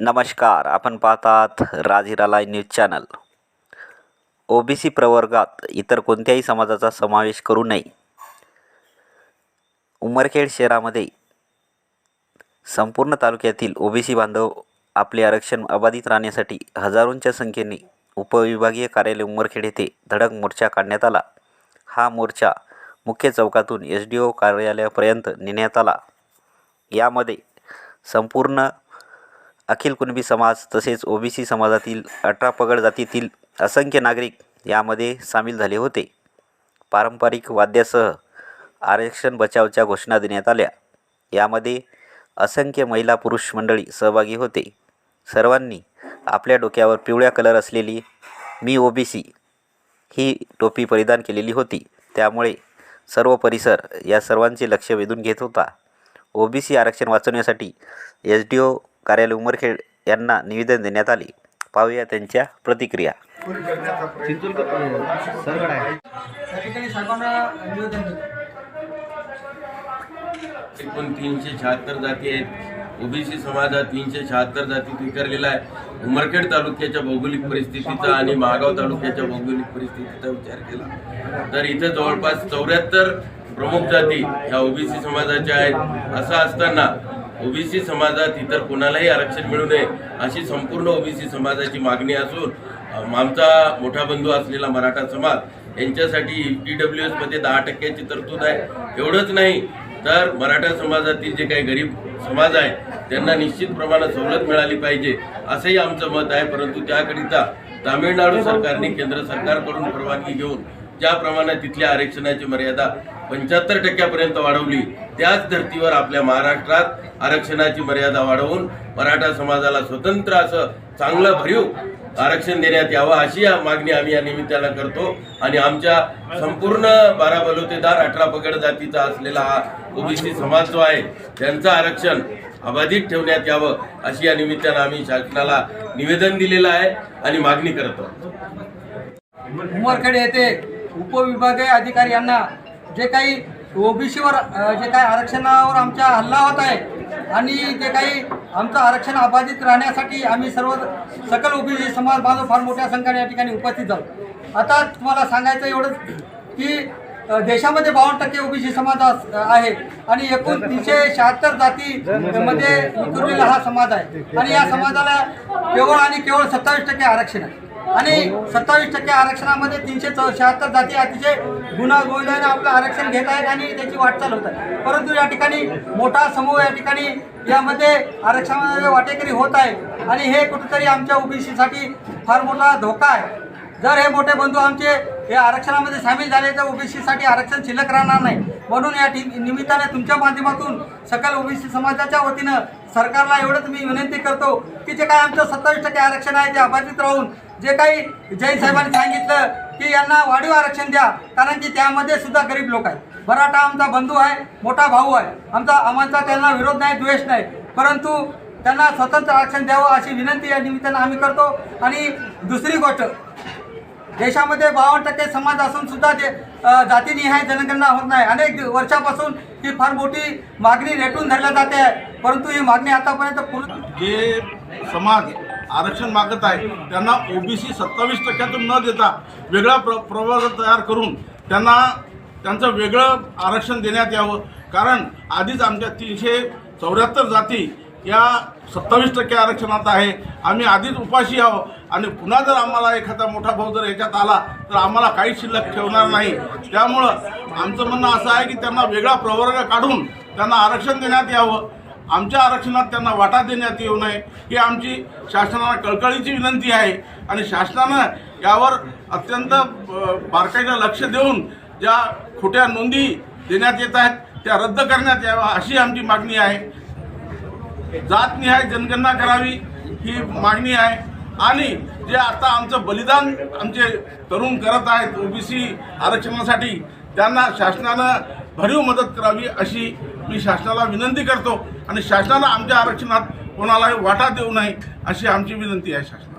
नमस्कार आपण पाहतात राजहिरालाय न्यूज चॅनल. ओबीसी प्रवर्गात इतर कोणत्याही समाजाचा समावेश करू नये. उमरखेड शहरामध्ये संपूर्ण तालुक्यातील ओबीसी बांधव आपले आरक्षण अबाधित राहण्यासाठी हजारोंच्या संख्येने उपविभागीय कार्यालय उमरखेड येथे धडक मोर्चा काढण्यात आला. हा मोर्चा मुख्य चौकातून एस डी ओ कार्यालयापर्यंत नेण्यात आला. यामध्ये संपूर्ण अखिल कुणबी समाज तसेच ओबीसी समाजातील अठरा पगड जातीतील असंख्य नागरिक यामध्ये सामील झाले होते. पारंपरिक वाद्यासह आरक्षण बचावच्या घोषणा देण्यात आल्या. यामध्ये असंख्य महिला पुरुष मंडळी सहभागी होते. सर्वांनी आपल्या डोक्यावर पिवळ्या कलर असलेली मी ओबीसी ही टोपी परिधान केलेली होती. त्यामुळे सर्व परिसर या सर्वांचे लक्ष वेधून घेत होता. ओबीसी आरक्षण वाचवण्यासाठी एस डी ओ कार्यालय उमरखेड यांना निवेदन देण्यात आले. पाहूया त्यांच्या प्रतिक्रिया. एकूण तीनशे शहात्तर जाती आहेत. ओबीसी समाज हा तीनशे शहात्तर जाती स्वीकारलेला आहे उमरखेड तालुक्याच्या भौगोलिक परिस्थितीचा आणि महागाव तालुक्याच्या भौगोलिक परिस्थितीचा विचार केला. तर इथे जवळपास चौऱ्याहत्तर प्रमुख जाती ह्या ओबीसी समाजाच्या आहेत. असं असताना ओबीसी समाजात इतर कोणालाही आरक्षण मिळू नये अशी संपूर्ण ओबीसी समाजाची मागणी असून आमचा मोठा बंधू असलेला मराठा समाज यांच्यासाठी ई डब्ल्यू एसमध्ये दहा टक्क्याची तरतूद आहे. एवढंच नाही तर मराठा समाजातील जे काही गरीब समाज आहे त्यांना निश्चित प्रमाणात सवलत मिळाली पाहिजे असंही आमचं मत आहे. परंतु त्याकरिता तामिळनाडू सरकारने केंद्र सरकारकडून परवानगी घेऊन ज्याप्रमाणे तिथल्या आरक्षणाची मर्यादा पंच्याहत्तर टक्क्यापर्यंत वाढवली त्याच धर्तीवर आपल्या महाराष्ट्रात आरक्षणाची मर्यादा वाढवून मराठा समाजाला स्वतंत्र असं चांगलं भरीव आरक्षण देण्यात यावं अशी या मागणी आम्ही या निमित्तानं करतो. आणि आमच्या संपूर्ण बारा बलुतेदार अठरा पगड जातीचा असलेला हा ओबीसी समाज जो आहे त्यांचं आरक्षण अबाधित ठेवण्यात यावं अशी या निमित्तानं आम्ही शासनाला निवेदन दिलेलं आहे आणि मागणी करतो. उमरखेड येथे उपविभागीय अधिकारी यांना जे काही ओबीसीवर जे काही आरक्षणावर आमच्या हल्ला होत आहे आणि जे काही आमचं आरक्षण अबाधित राहण्यासाठी आम्ही सर्व सकल ओबीसी समाज बांधव फार मोठ्या संख्येने या ठिकाणी उपस्थित आहोत आता तुम्हाला सांगायचं एवढंच की देशामध्ये बावन्न टक्के ओबीसी समाज अस- आहे आणि एकूण तीनशे शहात्तर जातीमध्ये विखुरलेला हा समाज आहे. आणि या समाजाला केवळ आणि केवळ सत्तावीस टक्के आरक्षण आहे. आणि सत्तावीस टक्के आरक्षणामध्ये तीनशे चौ शहात्तर जाती अतिशय गुन्हा गोविंदाने आपलं आरक्षण घेत आहेत आणि त्याची वाटचाल होत आहे. परंतु या ठिकाणी मोठा समूह या ठिकाणी यामध्ये आरक्षणामध्ये वाटेकरी होत आहे. आणि हे कुठेतरी आमच्या ओबीसीसाठी फार मोठा धोका आहे. जर हे मोठे बंधू आमचे हे आरक्षणामध्ये सामील झाले तर ओबीसीसाठी आरक्षण शिल्लक राहणार नाही. म्हणून या ठि निमित्ताने तुमच्या माध्यमातून सकल ओबीसी समाजाच्या वतीनं सरकारला एवढंच मी विनंती करतो की जे काय आमचं सत्तावीस टक्के आरक्षण आहे ते अबाधित राहून जे काही जैन साहेबांनी सांगितलं की यांना वाढीव आरक्षण द्या कारण की त्यामध्ये सुद्धा गरीब लोक आहेत. मराठा आमचा बंधू आहे मोठा भाऊ आहे. आमचा आमचा त्यांना विरोध नाही द्वेष नाही. परंतु त्यांना स्वतंत्र आरक्षण द्यावं अशी विनंती या निमित्तानं आम्ही करतो. आणि दुसरी गोष्ट देशामध्ये बावन्न टक्के समाज असून सुद्धा जे जातीनिहाय जनगणना होत नाही. अनेक वर्षापासून ही फार मोठी मागणी रेटून धरल्या जाते. आहे परंतु ही मागणी आतापर्यंत पूर्ण जे समाज आरक्षण मागत आहे. त्यांना ओबीसी सत्तावीस टक्क्यातून न देता वेगळा प्र प्रवर्ग तयार करून त्यांना त्यांचं वेगळं आरक्षण देण्यात यावं. कारण आधीच आमच्या तीनशे चौऱ्याहत्तर जाती या सत्तावीस टक्के आरक्षणात आहे. आम्ही आधीच उपाशी यावं आणि पुन्हा जर आम्हाला एखादा मोठा भाऊ जर याच्यात आला तर आम्हाला काही शिल्लक ठेवणार नाही. त्यामुळं आमचं म्हणणं असं आहे की त्यांना वेगळा प्रवर्ग काढून त्यांना आरक्षण देण्यात यावं. आमच्या आरक्षणात त्यांना वाटा देण्यात येऊ नये. ही आमची शासनाला कळकळीची विनंती आहे. आणि शासनानं यावर अत्यंत बारकाईनं लक्ष देऊन ज्या खोट्या नोंदी देण्यात येत आहेत त्या रद्द करण्यात याव्या अशी आमची मागणी आहे. जातनिहाय जनगणना करावी ही मागणी आहे. आणि जे आता आमचं बलिदान आमचे तरुण करत आहेत ओबीसी आरक्षणासाठी त्यांना शासनानं भरीव मदत करावी अशी मी शासनाला विनंती करतो आणि शासनाला आमच्या आरक्षणात कोणालाही वाटा देऊ नये अशी आमची विनंती आहे शासनाला.